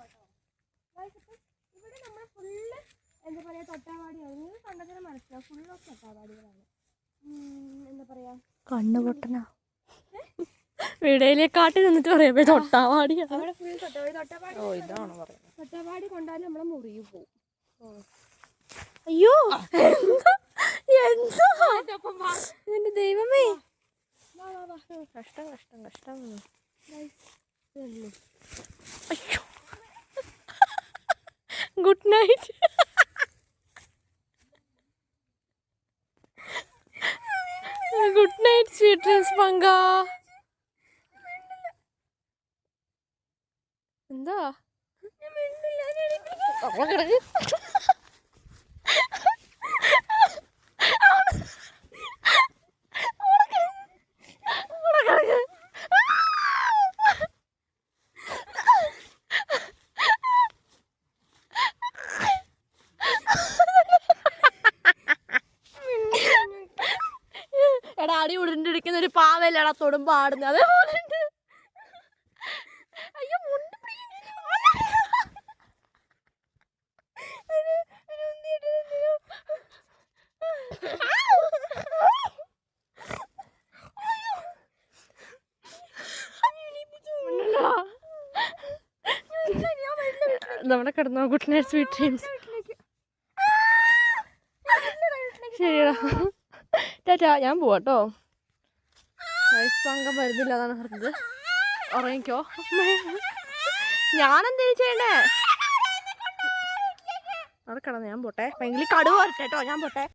ഇപ്പം ഇവിടെ നമ്മൾ ഫുള്ള് എന്താ പറയാ തൊട്ടാവാടിയാണ് നിങ്ങൾ കണ്ടതിനെ മനസ്സിലാവും ഫുള്ള് ഒക്കെ തൊട്ടാവാടികളാണ്. എന്താ പറയാ? കണ്ണുപൊട്ടനാ വീടയിലെ കാട്ടി നിന്നിട്ട് പറയാ തൊട്ടാവാടിയാ. അവിടെ ഫുൾ തൊട്ടാവാടി. തൊട്ടാവാടി ഓ ഇതാണ് പറയുന്നത്. തൊട്ടാവാടി കൊണ്ടാലും നമ്മളെ മുറിയിൽ പോകും അയ്യോ എന്താ? എന്താ? എന്റെ ദൈവമേ. വാ വാ വാ. കഷ്ടം കഷ്ടം കഷ്ടം. Good night. Good night sweet dreams പങ്ക. എന്താ? കിടക്ക്. അവിടെ കിടക്ക്. എടാ അടി ഉരുണ്ടിരിക്കുന്ന ഒരു പാവല്ലടാ തൊടും പാടുന്നത് അതേപോലെ അയ്യോ മുണ്ട്. നമ്മുടെ കിടന്നോ ഗുഡ് നൈറ്റ് സ്വീറ്റ് ഡ്രീംസ്. ശരിയടാ. ടാറ്റാ ഞാൻ പോവാട്ടോ. വയസ്സ് പങ്കം വരുന്നില്ല എന്നാണ് പറഞ്ഞത്. ഉറങ്ങിക്കോ. ഞാൻ എന്തേലും ചെയ്യണ്ടേ നടക്കണം ഞാൻ പോട്ടെ. ഭയങ്കര കടുവ വരട്ടെ കേട്ടോ ഞാൻ പോട്ടെ.